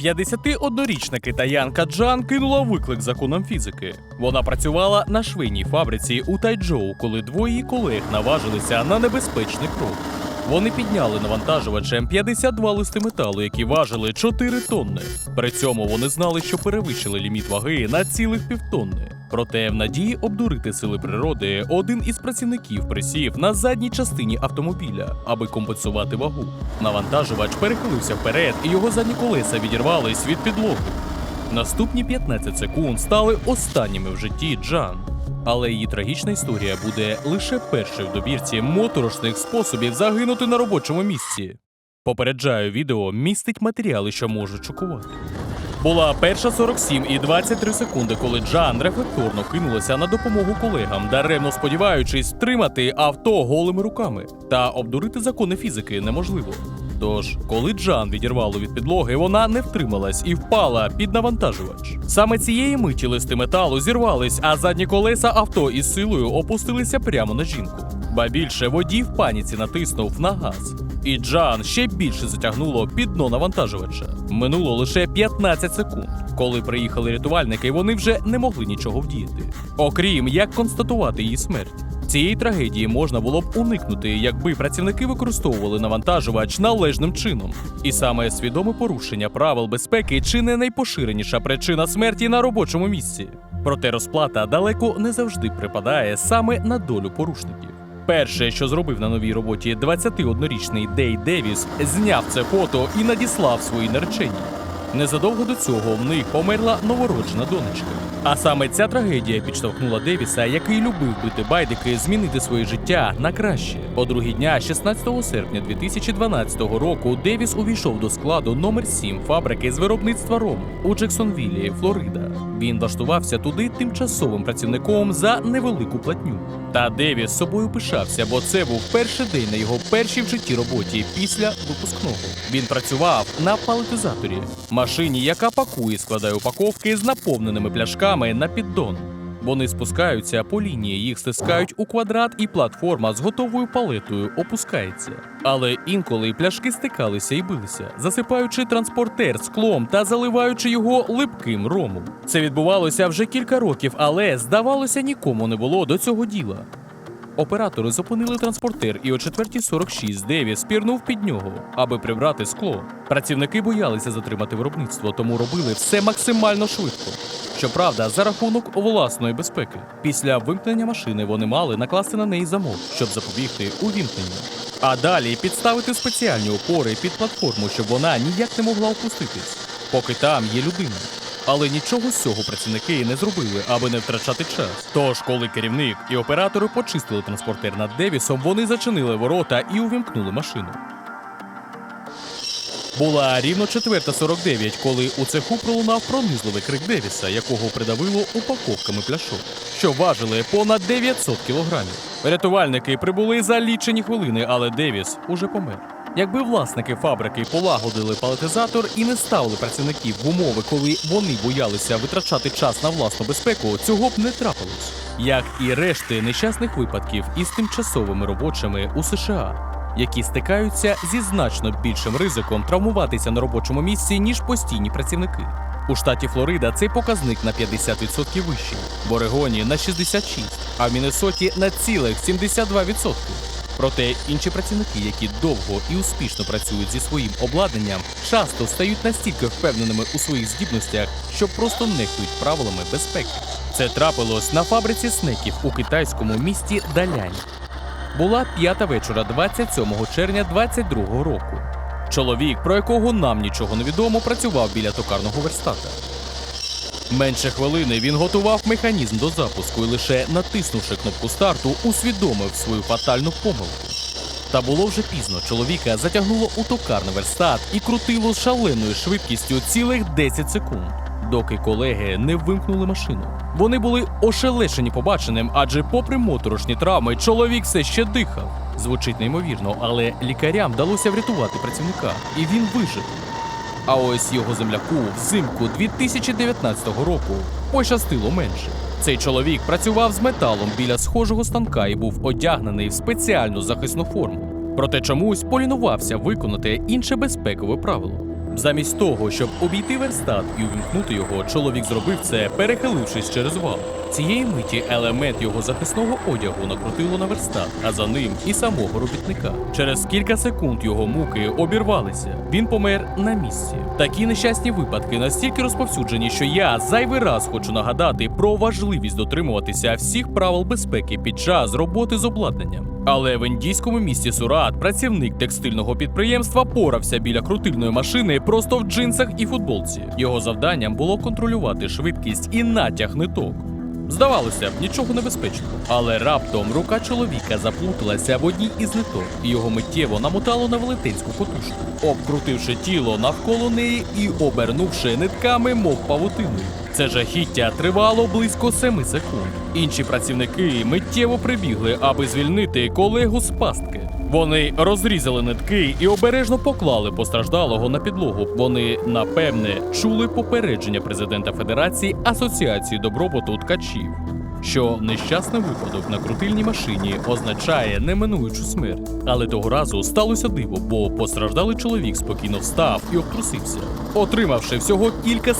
51-річна китаянка Джан кинула виклик законам фізики. Вона працювала на швейній фабриці у Тайджоу, коли двоє її колег наважилися на небезпечний крок. Вони підняли навантажувачем 52 листи металу, які важили 4 тонни. При цьому вони знали, що перевищили ліміт ваги на цілих півтонни. Проте, в надії обдурити сили природи, один із працівників присів на задній частині автомобіля, аби компенсувати вагу. Навантажувач перехилився вперед, і його задні колеса відірвались від підлоги. Наступні 15 секунд стали останніми в житті Джан. Але її трагічна історія буде лише першою в добірці моторошних способів загинути на робочому місці. Попереджаю, відео містить матеріали, що можуть шокувати. Була перша 47 і 23 секунди, коли Джан рефлекторно кинулася на допомогу колегам, даремно сподіваючись втримати авто голими руками. Та обдурити закони фізики неможливо. Тож, коли Джан відірвало від підлоги, вона не втрималась і впала під навантажувач. Саме цієї миті листи металу зірвались, а задні колеса авто із силою опустилися прямо на жінку. Ба більше водій в паніці натиснув на газ. І Джан ще більше затягнуло під дно навантажувача. Минуло лише 15 секунд. Коли приїхали рятувальники, вони вже не могли нічого вдіяти. Окрім як констатувати її смерть. Цієї трагедії можна було б уникнути, якби працівники використовували навантажувач належним чином. І саме свідоме порушення правил безпеки чи не найпоширеніша причина смерті на робочому місці. Проте розплата далеко не завжди припадає саме на долю порушників. Перше, що зробив на новій роботі 21-річний Дей Девіс, зняв це фото і надіслав своїй нареченій. Незадовго до цього в них померла новороджена донечка. А саме ця трагедія підштовхнула Девіса, який любив бити байдики, змінити своє життя на краще. По другі дня, 16 серпня 2012 року, Девіс увійшов до складу номер 7 фабрики з виробництва рому у Джексонвіллі, Флорида. Він влаштувався туди тимчасовим працівником за невелику платню. Та Девіс собою пишався, бо це був перший день на його першій в житті роботі після випускного. Він працював на палетизаторі, машині, яка пакує, складає упаковки з наповненими пляшками на піддон. Вони спускаються по лінії, їх стискають у квадрат, і платформа з готовою палетою опускається. Але інколи пляшки стикалися і билися, засипаючи транспортер склом та заливаючи його липким ромом. Це відбувалося вже кілька років, але здавалося, нікому не було до цього діла. Оператори зупинили транспортер, і о 4.46 Девіс пірнув під нього, аби прибрати скло. Працівники боялися затримати виробництво, тому робили все максимально швидко. Щоправда, за рахунок власної безпеки. Після вимкнення машини вони мали накласти на неї замок, щоб запобігти увімкненню. А далі підставити спеціальні опори під платформу, щоб вона ніяк не могла опуститись, поки там є людина. Але нічого з цього працівники не зробили, аби не втрачати час. Тож, коли керівник і оператори почистили транспортер над Девісом, вони зачинили ворота і увімкнули машину. Була рівно 4.49, коли у цеху пролунав пронизливий крик Девіса, якого придавило упаковками пляшок, що важили понад 900 кілограмів. Рятувальники прибули за лічені хвилини, але Девіс уже помер. Якби власники фабрики полагодили палетизатор і не ставили працівників в умови, коли вони боялися витрачати час на власну безпеку, цього б не трапилось. Як і решти нещасних випадків із тимчасовими робочими у США, які стикаються зі значно більшим ризиком травмуватися на робочому місці, ніж постійні працівники. У штаті Флорида цей показник на 50% вищий, в Орегоні на 66%, а в Міннесоті на цілих 72%. Проте інші працівники, які довго і успішно працюють зі своїм обладнанням, часто стають настільки впевненими у своїх здібностях, що просто нехтують правилами безпеки. Це трапилось на фабриці снеків у китайському місті Далянь. Була п'ята вечора 27 червня 22 року. Чоловік, про якого нам нічого не відомо, працював біля токарного верстата. Менше хвилини він готував механізм до запуску і лише натиснувши кнопку старту, усвідомив свою фатальну помилку. Та було вже пізно. Чоловіка затягнуло у токарний верстат і крутило з шаленою швидкістю цілих 10 секунд, доки колеги не вимкнули машину. Вони були ошелешені побаченим, адже, попри моторошні травми, чоловік все ще дихав. Звучить неймовірно, але лікарям вдалося врятувати працівника, і він вижив. А ось його земляку взимку 2019 року пощастило менше. Цей чоловік працював з металом біля схожого станка і був одягнений в спеціальну захисну форму. Проте чомусь полінувався виконати інше безпекове правило. Замість того, щоб обійти верстат і увімкнути його, чоловік зробив це, перехилившись через вал. Цієї миті елемент його захисного одягу накрутило на верстат, а за ним і самого робітника. Через кілька секунд його муки обірвалися. Він помер на місці. Такі нещасні випадки настільки розповсюджені, що я зайвий раз хочу нагадати про важливість дотримуватися всіх правил безпеки під час роботи з обладнанням. Але в індійському місті Сурат працівник текстильного підприємства порався біля крутильної машини просто в джинсах і футболці. Його завданням було контролювати швидкість і натяг ниток. Здавалося б, нічого небезпечного. Але раптом рука чоловіка заплуталася в одній із ниток, і його миттєво намотало на велетенську котушку, обкрутивши тіло навколо неї і обернувши нитками, мов павутиною. Це жахіття тривало близько семи секунд. Інші працівники миттєво прибігли, аби звільнити колегу з пастки. Вони розрізали нитки і обережно поклали постраждалого на підлогу. Вони, напевне, чули попередження президента Федерації Асоціації добробуту ткачів, що нещасний випадок на крутильній машині означає неминуючу смерть. Але того разу сталося диво, бо постраждалий чоловік спокійно встав і обтрусився, отримавши всього кілька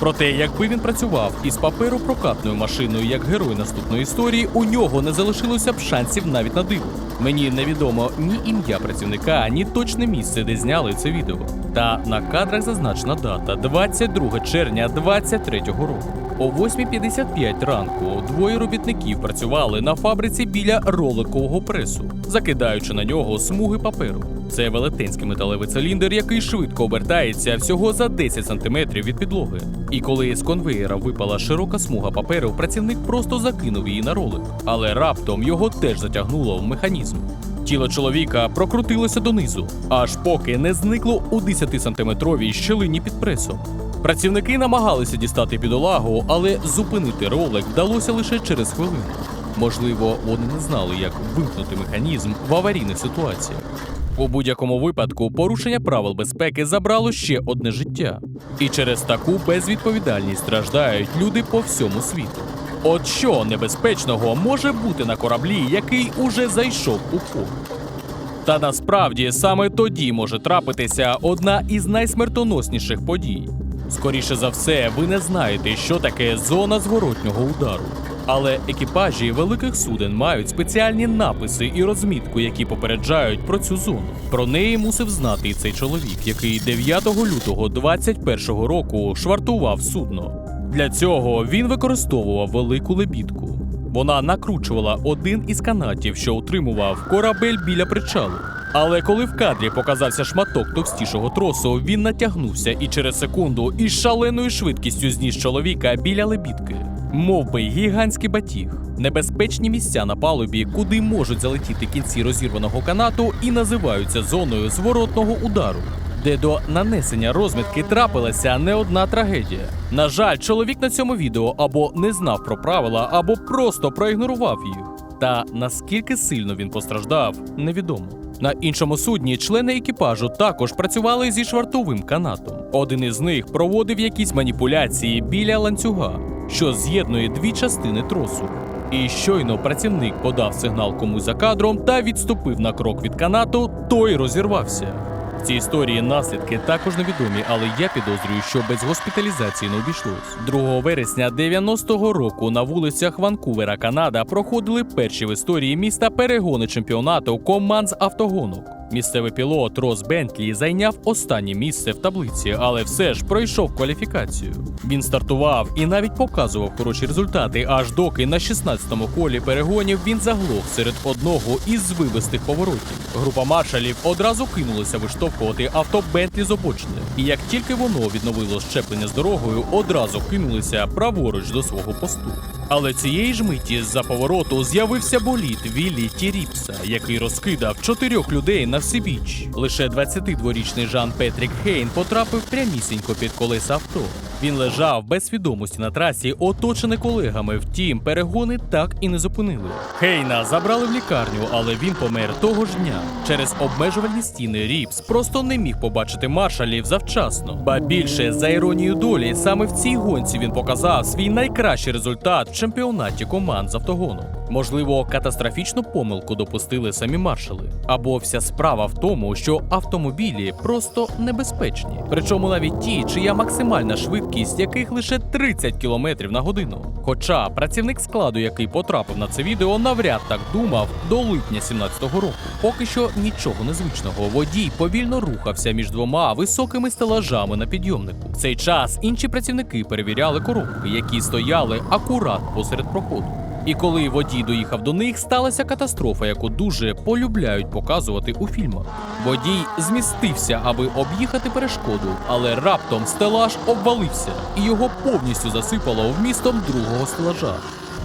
синців. Проте, якби він працював із паперопрокатною машиною як герой наступної історії, у нього не залишилося б шансів навіть на диво. Мені невідомо ні ім'я працівника, ні точне місце, де зняли це відео. Та на кадрах зазначена дата 22 червня 23-го року. О 8.55 ранку двоє робітників працювали на фабриці біля роликового пресу, закидаючи на нього смуги паперу. Це велетенський металевий циліндр, який швидко обертається всього за 10 см від підлоги. І коли з конвеєра випала широка смуга паперу, працівник просто закинув її на ролик, але раптом його теж затягнуло в механізм. Тіло чоловіка прокрутилося донизу, аж поки не зникло у 10-сантиметровій щелині під пресом. Працівники намагалися дістати бідолагу, але зупинити ролик вдалося лише через хвилину. Можливо, вони не знали, як вимкнути механізм в аварійних ситуаціях. У будь-якому випадку порушення правил безпеки забрало ще одне життя, і через таку безвідповідальність страждають люди по всьому світу. От що небезпечного може бути на кораблі, який уже зайшов у порт? Та насправді саме тоді може трапитися одна із найсмертоносніших подій. Скоріше за все, ви не знаєте, що таке зона зворотнього удару. Але екіпажі великих суден мають спеціальні написи і розмітку, які попереджають про цю зону. Про неї мусив знати і цей чоловік, який 9 лютого 21-го року швартував судно. Для цього він використовував велику лебідку. Вона накручувала один із канатів, що утримував корабель біля причалу. Але коли в кадрі показався шматок товстішого тросу, він натягнувся і через секунду із шаленою швидкістю зніс чоловіка біля лебідки. Мов би гігантський батіг. Небезпечні місця на палубі, куди можуть залетіти кінці розірваного канату, і називаються зоною зворотного удару, де до нанесення розмітки трапилася не одна трагедія. На жаль, чоловік на цьому відео або не знав про правила, або просто проігнорував їх. Та наскільки сильно він постраждав, невідомо. На іншому судні члени екіпажу також працювали зі швартовим канатом. Один із них проводив якісь маніпуляції біля ланцюга, що з'єднує дві частини тросу. І щойно працівник подав сигнал комусь за кадром та відступив на крок від канату, той розірвався. В цій історії наслідки також невідомі, але я підозрюю, що без госпіталізації не обійшлось. 2 вересня 90-го року на вулицях Ванкувера, Канада, проходили перші в історії міста перегони чемпіонату команд з автогонок. Місцевий пілот Рос Бентлі зайняв останнє місце в таблиці, але все ж пройшов кваліфікацію. Він стартував і навіть показував хороші результати, аж доки на 16-му колі перегонів він заглох серед одного із звивистих поворотів. Група маршалів одразу кинулася виштовхувати авто Бентлі з обочини. І як тільки воно відновило щеплення з дорогою, одразу кинулися праворуч до свого посту. Але цієї ж миті з-за повороту з'явився боліт Віллі Тіріпса, який розкидав чотирьох людей на всебіч. Лише 22-річний Жан Петрік Хейн потрапив прямісінько під колеса авто. Він лежав без свідомості на трасі, оточений колегами. Втім, перегони так і не зупинили. Хейна забрали в лікарню, але він помер того ж дня. Через обмежувальні стіни Ріпс просто не міг побачити маршалів завчасно. Ба більше за іронією долі, саме в цій гонці він показав свій найкращий результат в чемпіонаті команд з автогону. Можливо, катастрофічну помилку допустили самі маршали. Або вся справа в тому, що автомобілі просто небезпечні. Причому навіть ті, чия максимальна швидкість яких лише 30 км на годину. Хоча працівник складу, який потрапив на це відео, навряд так думав до липня 17-го року. Поки що нічого незвичного. Водій повільно рухався між двома високими стелажами на підйомнику. В цей час інші працівники перевіряли коробки, які стояли акурат посеред проходу. І коли водій доїхав до них, сталася катастрофа, яку дуже полюбляють показувати у фільмах. Водій змістився, аби об'їхати перешкоду, але раптом стелаж обвалився, і його повністю засипало вмістом другого стелажа,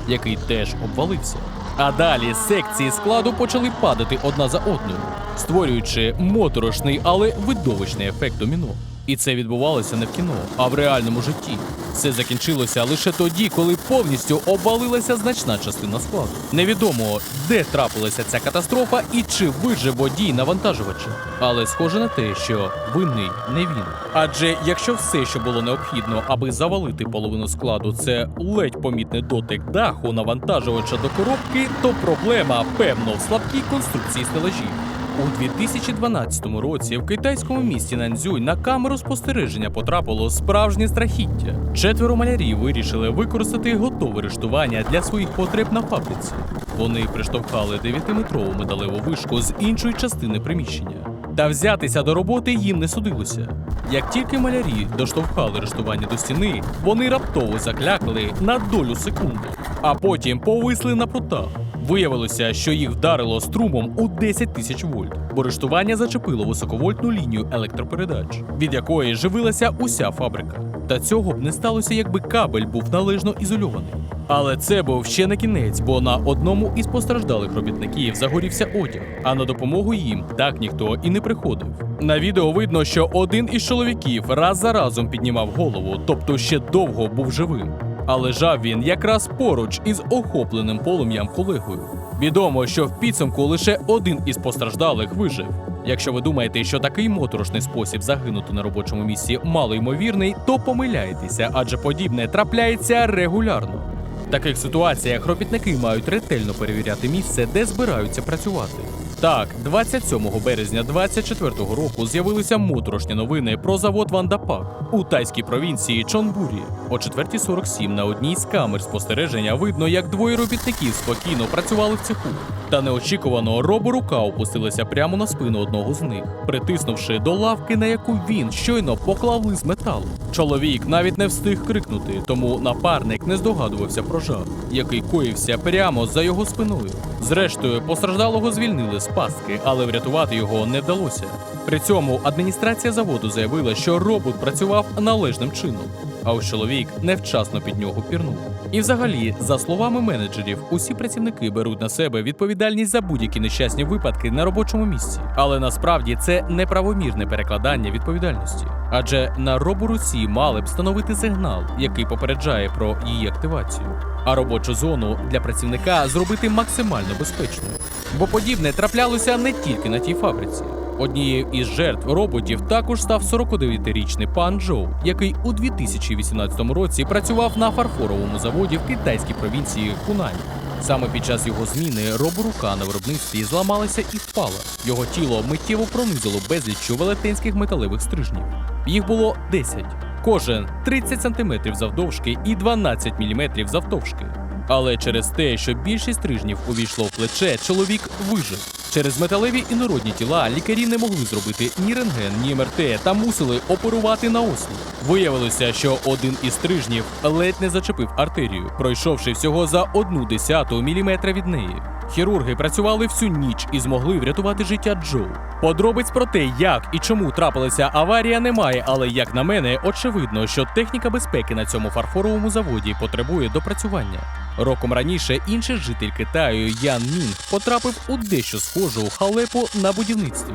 який теж обвалився. А далі секції складу почали падати одна за одною, створюючи моторошний, але видовищний ефект доміно. І це відбувалося не в кіно, а в реальному житті. Все закінчилося лише тоді, коли повністю обвалилася значна частина складу. Невідомо, де трапилася ця катастрофа і чи вижив водій навантажувача. Але схоже на те, що винний не він. Адже якщо все, що було необхідно, аби завалити половину складу, це ледь помітний дотик даху навантажувача до коробки, то проблема певно в слабкій конструкції стелажів. У 2012 році в китайському місті Нанзюй на камеру спостереження потрапило справжнє страхіття. Четверо малярів вирішили використати готове рештування для своїх потреб на фабриці. Вони приштовхали 9-метрову металеву вишку з іншої частини приміщення. Та взятися до роботи їм не судилося. Як тільки малярі доштовхали рештування до стіни, вони раптово заклякли на долю секунди, а потім повисли на прутах. Виявилося, що їх вдарило струмом у 10 тисяч вольт, бо рештування зачепило високовольтну лінію електропередач, від якої живилася уся фабрика. Та цього б не сталося, якби кабель був належно ізольований. Але це був ще не кінець, бо на одному із постраждалих робітників загорівся одяг, а на допомогу їм так ніхто і не приходив. На відео видно, що один із чоловіків раз за разом піднімав голову, тобто ще довго був живим. А лежав він якраз поруч із охопленим полум'ям колегою. Відомо, що в підсумку лише один із постраждалих вижив. Якщо ви думаєте, що такий моторошний спосіб загинути на робочому місці малоймовірний, то помиляєтеся, адже подібне трапляється регулярно. В таких ситуаціях робітники мають ретельно перевіряти місце, де збираються працювати. Так, 27 березня 24-го року з'явилися моторошні новини про завод Вандапак у тайській провінції Чонбурі. О 4.47 на одній з камер спостереження видно, як двоє робітників спокійно працювали в цеху. Та неочікувано роборука опустилася прямо на спину одного з них, притиснувши до лавки, на яку він щойно поклав лист металу. Чоловік навіть не встиг крикнути, тому напарник не здогадувався про жах, який коївся прямо за його спиною. Зрештою, постраждалого звільнили з пастки, але врятувати його не вдалося. При цьому адміністрація заводу заявила, що робот працював належним чином, а ось чоловік невчасно під нього пірнув. І взагалі, за словами менеджерів, усі працівники беруть на себе відповідальність за будь-які нещасні випадки на робочому місці. Але насправді це неправомірне перекладання відповідальності. Адже на роборуці мали б встановити сигнал, який попереджає про її активацію. А робочу зону для працівника зробити максимально безпечною. Бо подібне траплялося не тільки на тій фабриці. Однією із жертв роботів також став 49-річний пан Джоу, який у 2018 році працював на фарфоровому заводі в китайській провінції Хунань. Саме під час його зміни роборука на виробництві зламалася і впала. Його тіло миттєво пронизило безліччю велетенських металевих стрижнів. Їх було 10. Кожен 30 см завдовжки і 12 мм завтовшки. Але через те, що більшість стрижнів увійшло в плече, чоловік вижив. Через металеві інородні тіла лікарі не могли зробити ні рентген, ні МРТ та мусили оперувати на осліп. Виявилося, що один із стрижнів ледь не зачепив артерію, пройшовши всього за одну десяту міліметра від неї. Хірурги працювали всю ніч і змогли врятувати життя Джоу. Подробиць про те, як і чому трапилася аварія, немає, але як на мене, очевидно, що техніка безпеки на цьому фарфоровому заводі потребує допрацювання. Роком раніше інший житель Китаю Ян Мінг потрапив у дещо схожу халепу на будівництві.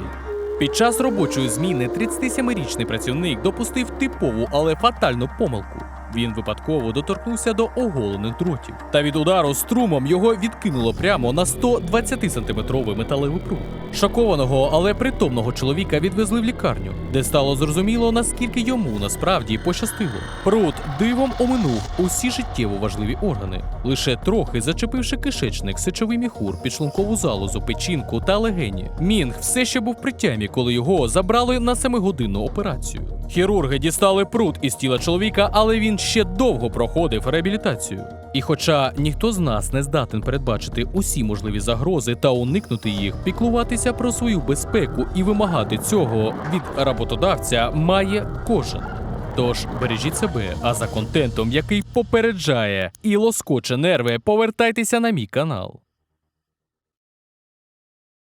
Під час робочої зміни 37-річний працівник допустив типову, але фатальну помилку. Він випадково доторкнувся до оголених дротів. Та від удару струмом його відкинуло прямо на 120-сантиметровий металевий пруд. Шокованого, але притомного чоловіка відвезли в лікарню, де стало зрозуміло, наскільки йому насправді пощастило. Пруд дивом оминув усі життєво важливі органи, лише трохи зачепивши кишечник, сечовий міхур, підшлункову залозу, печінку та легені. Мінг все ще був при тямі, коли його забрали на семигодинну операцію. Хірурги дістали пруд із тіла чоловіка, але він ще довго проходив реабілітацію. І хоча ніхто з нас не здатен передбачити усі можливі загрози та уникнути їх, піклуватися про свою безпеку і вимагати цього від роботодавця має кожен. Тож бережіть себе, а за контентом, який попереджає і лоскоче нерви, повертайтеся на мій канал.